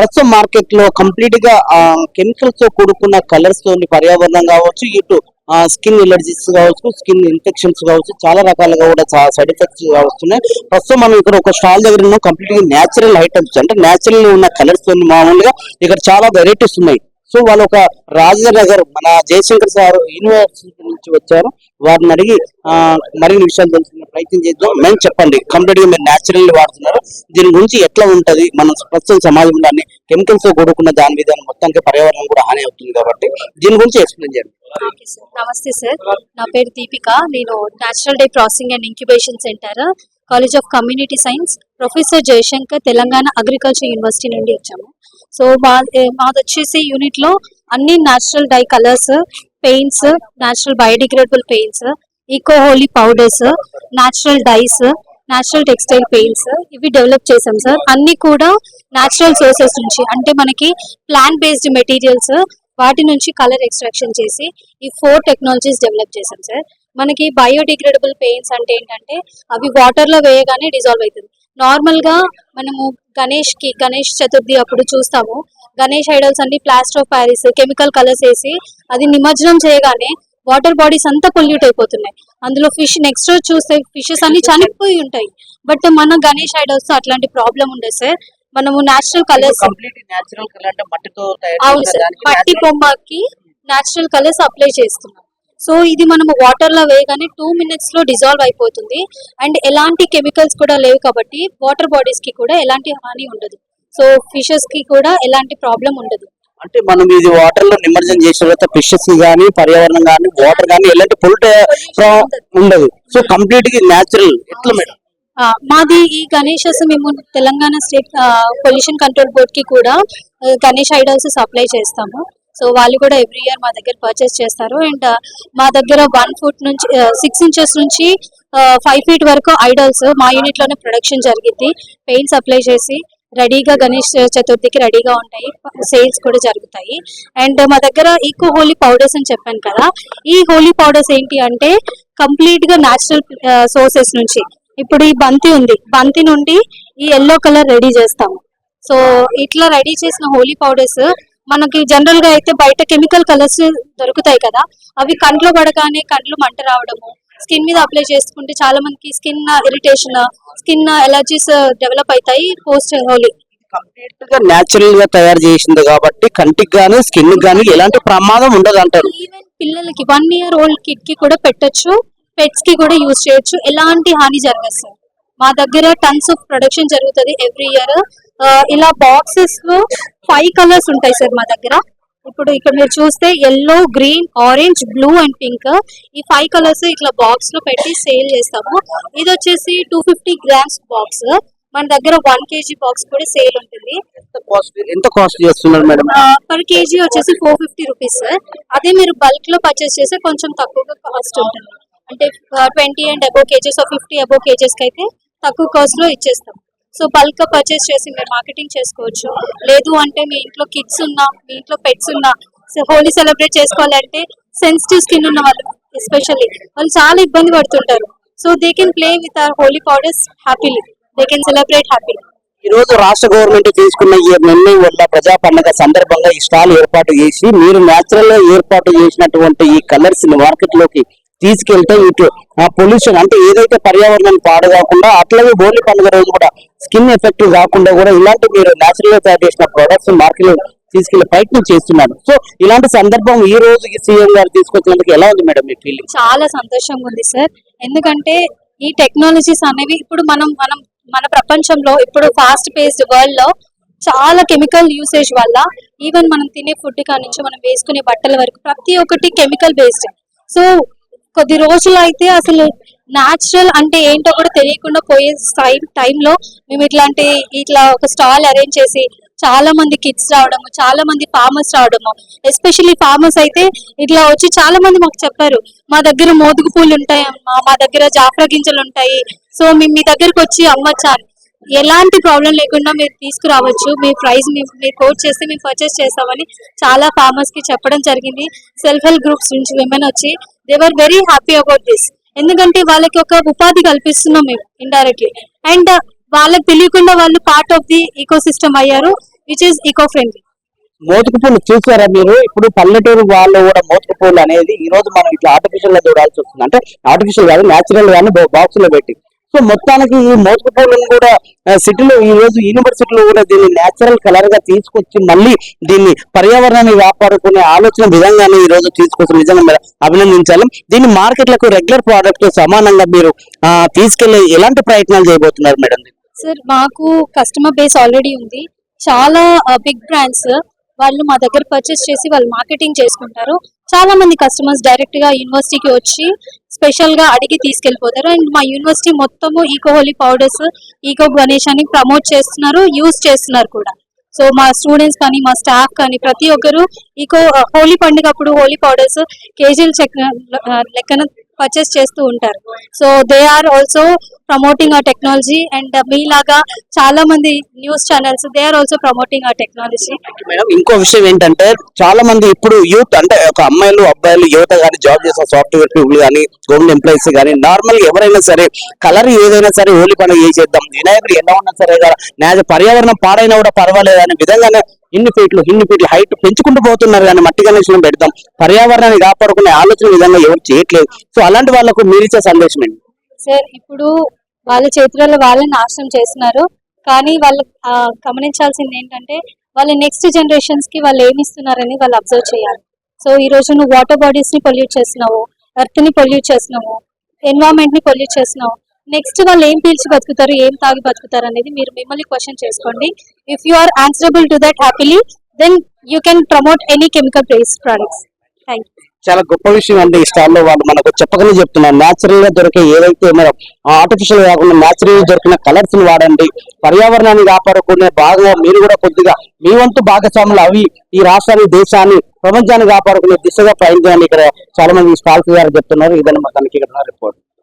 ప్రస్తుతం మార్కెట్లో కంప్లీట్గా కెమికల్స్తో కూడుకున్న కలర్స్ తోని పర్యావరణం కావచ్చు ఇటు స్కిన్ ఎలర్జీస్ కావచ్చు స్కిన్ ఇన్ఫెక్షన్స్ కావచ్చు చాలా రకాలుగా కూడా సైడ్ ఎఫెక్ట్స్ వస్తున్నాయి. ప్రస్తుతం మనం ఇక్కడ ఒక స్టాల్ దగ్గర ఉన్నాం కంప్లీట్గా న్యాచురల్ ఐటమ్స్ అంటే న్యాచురల్ ఉన్న కలర్స్ తోని మామూలుగా ఇక్కడ చాలా వెరైటీస్ ఉన్నాయి. సో వాళ్ళు ఒక రాజనగర్ మన జయశంకర్ సార్ యూనివర్సిటీ నుంచి వచ్చారు. వారిని అడిగి మరిన్ని విషయాలు తెలుసుకునే ప్రయత్నం చేద్దాం. మేము చెప్పండి. కంప్లీట్గా మీరు న్యాచురల్ వాడుతున్నారు. దీని గురించి ఎట్లా ఉంటది? మన ప్రస్తుతం సమాజంలో కెమికల్స్తో కూడుకున్న దాని మీద మొత్తానికి పర్యావరణం కూడా హాని అవుతుంది కాబట్టి దీని గురించి ఎక్స్ప్లెయిన్ చేయండి. నమస్తే సార్ నా పేరు దీపిక. నేను natural dye processing and incubation centre college of community science professor Jayashankar Telangana agriculture university నుండి వచ్చాము. సో మా మాది వచ్చేసి యూనిట్లో అన్ని natural dye colours paints natural biodegradable paints eco Holi powders natural dyes natural textile paints ఇవి develop చేసాం sir అన్ని కూడా నేచురల్ సోర్సెస్ నుంచి అంటే మనకి ప్లాంట్ బేస్డ్ మెటీరియల్స్ వాటి నుంచి కలర్ ఎక్స్ట్రాక్షన్ చేసి ఈ ఫోర్ టెక్నాలజీస్ డెవలప్ చేశాం సార్ మనకి బయోడిగ్రేడబుల్ పెయింట్స్ అంటే ఏంటంటే అవి వాటర్లో వేయగానే డిజాల్వ్ అవుతుంది. నార్మల్గా మనము గణేష్కి గణేష్ చతుర్థి అప్పుడు చూస్తాము. గణేష్ ఐడల్స్ అన్ని plaster of Paris chemical colours వేసి అది నిమజ్జనం చేయగానే వాటర్ బాడీస్ అంతా పొల్యూట్ అయిపోతున్నాయి. అందులో ఫిష్ నెక్స్ట్ రోజు చూస్తే ఫిషెస్ అన్ని చనిపోయి ఉంటాయి. బట్ మన గణేష్ ఐడల్స్ అట్లాంటి ప్రాబ్లం ఉండదు సార్ మనము నేచురల్ కలర్స్ అవును సార్. మట్టి బొమ్మకి నేచురల్ కలర్స్ అప్లై చేస్తున్నాం. సో ఇది మనము వాటర్లో వేయగానే టూ మినిట్స్లో డిజాల్వ్ అయిపోతుంది. అండ్ ఎలాంటి కెమికల్స్ కూడా లేవు కాబట్టి వాటర్ బాడీస్కి కూడా ఎలాంటి హాని ఉండదు. సో ఫిషెస్కి కూడా ఎలాంటి ప్రాబ్లం ఉండదు. అంటే మనం ఇది వాటర్లో నిమజ్జనం చేసిన తర్వాత ఫిషెస్ గానీ పర్యావరణం గానీ వాటర్ గానీ ఎలాంటి పొల్యూట్ ఉండదు. సో కంప్లీట్గా న్యాచురల్ ఎట్లా మేడం? మాది ఈ గణేషస్ మేము తెలంగాణ స్టేట్ పొల్యూషన్ కంట్రోల్ బోర్డ్కి కూడా గణేష్ ఐడల్స్ సప్లై చేస్తాము. సో వాళ్ళు కూడా ఎవ్రీ ఇయర్ మా దగ్గర పర్చేస్ చేస్తారు. అండ్ మా దగ్గర వన్ ఫుట్ నుంచి సిక్స్ ఇంచెస్ నుంచి ఫైవ్ ఫీట్ వరకు ఐడల్స్ మా యూనిట్లోనే ప్రొడక్షన్ జరిగింది. పెయింట్స్ అప్లై చేసి రెడీగా గణేష్ చతుర్థికి రెడీగా ఉంటాయి. సేల్స్ కూడా జరుగుతాయి. అండ్ మా దగ్గర ఈకో హోలీ పౌడర్స్ అని చెప్పాను కదా. ఈ హోలీ పౌడర్స్ ఏంటి అంటే కంప్లీట్గా న్యాచురల్ సోర్సెస్ నుంచి. ఇప్పుడు ఈ బంతి ఉంది. బంతి నుండి ఈ ఎల్లో కలర్ రెడీ చేస్తాము. సో ఇట్లా రెడీ చేసిన హోలీ పౌడర్స్ మనకి జనరల్గా అయితే బయట కెమికల్ కలర్స్ దొరుకుతాయి కదా అవి కంట్లో పడగానే కంట్లో మంట రావడము స్కిన్ మీద అప్లై చేసుకుంటే చాలా మందికి skin irritation skin allergies develop అవుతాయి పోస్ట్ హోలీ కంప్లీట్గా న్యాచురల్గా తయారు చేసింది కాబట్టి కంటికి గానీ స్కిన్ గానీ ఎలాంటి ప్రమాదం ఉండదు అంటారు ఈవెన్ పిల్లలకి వన్ ఇయర్ ఓల్డ్ కిడ్కి కూడా పెట్టొచ్చు. పెట్స్కి కూడా యూజ్ చేయొచ్చు. ఎలాంటి హాని జరగదు సార్ మా దగ్గర టన్స్ ఆఫ్ ప్రొడక్షన్ జరుగుతుంది ఎవ్రీ ఇయర్ ఇలా బాక్సెస్లో ఫైవ్ కలర్స్ ఉంటాయి సార్ మా దగ్గర. ఇప్పుడు ఇక్కడ మీరు చూస్తే yellow green orange blue and pink ఈ ఫైవ్ కలర్స్ ఇట్లా బాక్స్లో పెట్టి సేల్ చేస్తాము. ఇది వచ్చేసి టూ ఫిఫ్టీ గ్రామ్స్ బాక్స్ మన దగ్గర వన్ కేజీ బాక్స్ కూడా సేల్ ఉంటుంది. ఎంత కాస్ట్ ఎంత కాస్ట్ చేస్తున్నారు మేడం పర్ కేజీ వచ్చేసి ఫోర్ ఫిఫ్టీ రూపీస్ సార్ అదే మీరు బల్క్లో పర్చేస్ చేస్తే కొంచెం తక్కువగా కాస్ట్ ఉంటుంది. అంటే twenty and above KGs fifty above కేజెస్కి అయితే తక్కువ కాస్ట్లో ఇచ్చేస్తాం. సో బల్క్ పర్చేస్ చేసి మీరు మార్కెటింగ్ చేసుకోవచ్చు. లేదు అంటే మీ ఇంట్లో కిడ్స్ ఉన్నా మీ ఇంట్లో పెట్స్ ఉన్నా హోలీ సెలబ్రేట్ చేసుకోవాలంటే సెన్సిటివ్ స్కిన్ ఉన్న వాళ్ళు ఎస్పెషల్లీ వాళ్ళు చాలా ఇబ్బంది పడుతుంటారు. So they can play with our Holi powders happily they can celebrate happily ఈ రోజు రాష్ట్ర గవర్నమెంట్ తీసుకున్న ఈ నిర్ణయం వల్ల ప్రజా పండుగ సందర్భంగా ఈ స్టాల్ ఏర్పాటు చేసి మీరు న్యాచురల్గా ఏర్పాటు చేసినటువంటి ఈ కలర్స్ని మార్కెట్లోకి తీసుకెళ్తే ఇటు ఆ పొల్యూషన్ అంటే ఏదైతే పర్యావరణం పాడు కాకుండా అట్లాగే హోలీ పండుగ రోజు కూడా స్కిన్ ఎఫెక్ట్ కాకుండా కూడా ఇలాంటి మీరు న్యాచురల్గా తయారు చేసిన ప్రొడక్ట్స్ మార్కెట్ తీసుకెళ్ళే ప్రయత్నం చేస్తున్నారు. సో ఇలాంటి సందర్భం ఈ రోజు సీఎం గారు తీసుకొచ్చినందుకు ఎలా ఉంది మేడం మీ ఫీలింగ్ చాలా సంతోషంగా ఉంది సార్ ఎందుకంటే ఈ టెక్నాలజీస్ అనేవి ఇప్పుడు మనం మనం మన ప్రపంచంలో ఇప్పుడు ఫాస్ట్ పేస్డ్ వరల్డ్లో చాలా కెమికల్ యూసేజ్ వల్ల ఈవెన్ మనం తినే ఫుడ్ కానించి నుంచి మనం వేసుకునే బట్టల వరకు ప్రతి ఒక్కటి కెమికల్ బేస్డ్ సో కొద్ది రోజులు అయితే అసలు న్యాచురల్ అంటే ఏంటో కూడా తెలియకుండా పోయే టైం టైంలో మేము ఇట్లాంటి ఇట్లా ఒక స్టాల్ అరేంజ్ చేసి చాలా మంది కిడ్స్ రావడము చాలా మంది ఫార్మర్స్ రావడము ఎస్పెషల్లీ ఫార్మర్స్ అయితే ఇట్లా వచ్చి చాలా మంది మాకు చెప్పారు మా దగ్గర మోదుగు పూలు ఉంటాయి అమ్మా మా దగ్గర జాఫ్రా గింజలు ఉంటాయి సో మేము మీ దగ్గరకు వచ్చి అమ్మచ్చా అని. ఎలాంటి ప్రాబ్లం లేకుండా మీరు తీసుకురావచ్చు. మీ ప్రైస్ మీరు కోట్ చేస్తే మేము పర్చేస్ చేస్తామని చాలా ఫార్మర్స్కి చెప్పడం జరిగింది. సెల్ఫ్ హెల్ప్ గ్రూప్స్ నుంచి విమెన్ వచ్చి they were very happy about this ఎందుకంటే వాళ్ళకి ఒక ఉపాధి కల్పిస్తున్నాం మేము ఇండైరెక్ట్లీ అండ్ వాళ్ళకి తెలియకుండా వాళ్ళు part of the ecosystem అయ్యారు విచ్ ఇస్ ఈకో ఫ్రెండ్లీ మోతుకు పూలు చూసారా మీరు? ఇప్పుడు పల్లెటూరు వాళ్ళు కూడా మోతుకు పూలు అనేది ఈ రోజు మనం ఇట్లా ఆర్టిఫిషియల్గా చూడాల్సి వస్తుంది. అంటే ఆర్టిఫిషియల్ కాదు న్యాచురల్ గానీ బాక్స్లో పెట్టి. సో మొత్తానికి ఈ మోతుకు పూలను కూడా సిటీలో ఈ రోజు యూనివర్సిటీలో కూడా దీన్ని న్యాచురల్ కలర్గా తీసుకొచ్చి మళ్ళీ దీన్ని పర్యావరణాన్ని కాపాడుకునే ఆలోచన విధంగానే ఈ రోజు తీసుకొచ్చి నిజంగా అభినందించాలి. దీన్ని మార్కెట్లకు రెగ్యులర్ ప్రోడక్ట్ సమానంగా మీరు తీసుకెళ్ళే ఎలాంటి ప్రయత్నాలు చేయబోతున్నారు మేడం? సార్ మాకు కస్టమర్ బేస్ ఆల్రెడీ ఉంది. చాలా బిగ్ బ్రాండ్స్ వాళ్ళు మా దగ్గర పర్చేస్ చేసి వాళ్ళు మార్కెటింగ్ చేసుకుంటారు. చాలా మంది కస్టమర్స్ డైరెక్ట్గా యూనివర్సిటీకి వచ్చి స్పెషల్గా అడిగి తీసుకెళ్ళిపోతారు అండ్ మా యూనివర్సిటీ మొత్తము eco Holi powders eco Ganesh అని ప్రమోట్ చేస్తున్నారు యూజ్ చేస్తున్నారు కూడా. సో మా స్టూడెంట్స్ కానీ మా స్టాఫ్ కానీ ప్రతి ఒక్కరు ఈకో హోలీ uh, పండుగ అప్పుడు హోలీ పౌడర్స్ కేజీల చెక్ uh, లెక్కన పర్చేస్ చేస్తూ ఉంటారు. So they are also promoting ఆ టెక్నాలజీ అండ్ మీలాగా చాలా మంది news channels they are also promoting ఆ టెక్నాలజీ మేడం ఇంకో విషయం ఏంటంటే చాలా మంది ఇప్పుడు యూత్ అంటే ఒక అమ్మాయిలు అబ్బాయిలు యువత కానీ జాబ్ చేసే సాఫ్ట్వేర్ పీపుల్ కానీ గవర్నమెంట్ ఎంప్లాయీస్ కానీ నార్మల్ ఎవరైనా సరే కలర్ ఏదైనా సరే హోలీ పండుగ చేసేద్దాం వినాయకుడు ఎలా ఉన్నా సరే కదా నేచ పర్యావరణం పాడైనా కూడా పర్వాలేదు అనే విధంగానే ఇన్ని ఫీట్లు ఇన్ని ఫీట్లు హైట్ పెంచుకుంటూ పోతున్నారు కానీ మట్టి గణేశం పెడతాం పర్యావరణాన్ని కాపాడుకునే ఆలోచన విధంగా ఎవరు చేయట్లేదు. సో అలాంటి వాళ్ళకు మీరు ఇచ్చే సందేశం ఏంటి? సార్ ఇప్పుడు వాళ్ళ చేతులలో వాళ్ళని నాశనం చేస్తున్నారు. కానీ వాళ్ళు గమనించాల్సింది ఏంటంటే వాళ్ళ నెక్స్ట్ జనరేషన్స్కి వాళ్ళు ఏమి ఇస్తున్నారని వాళ్ళు అబ్జర్వ్ చేయాలి. సో ఈ రోజు నువ్వు వాటర్ బాడీస్ని పొల్యూట్ చేస్తున్నావు ఎర్త్ని పొల్యూట్ చేస్తున్నావు ఎన్వైరన్మెంట్ని పొల్యూట్ చేస్తున్నావు. నెక్స్ట్ వాళ్ళు ఏం పీల్చి బతుకుతారు ఏం తాగి బతుకుతారు అనేది మీరు మిమ్మల్ని క్వశ్చన్ చేసుకోండి. If you are answerable to that happily then you can promote any chemical based products thank you చాలా గొప్ప విషయం అండి ఈ స్టాల్లో వాళ్ళు మనకు చెప్పకనే చెప్తున్నారు న్యాచురల్గా దొరికే ఏదైతే మనం ఆర్టిఫిషియల్ కాకుండా న్యాచురల్గా దొరికిన కలర్స్ని వాడండి. పర్యావరణాన్ని కాపాడుకునే భాగంగా మీరు కూడా కొద్దిగా మీ వంతు భాగస్వాములు అవి ఈ రాష్ట్రాన్ని దేశాన్ని ప్రపంచాన్ని కాపాడుకునే దిశగా ప్రయత్నం ఇక్కడ చాలా మంది స్టాల్స్ గారు చెప్తున్నారు. ఇదని మొత్తానికి ఇక్కడ రిపోర్ట్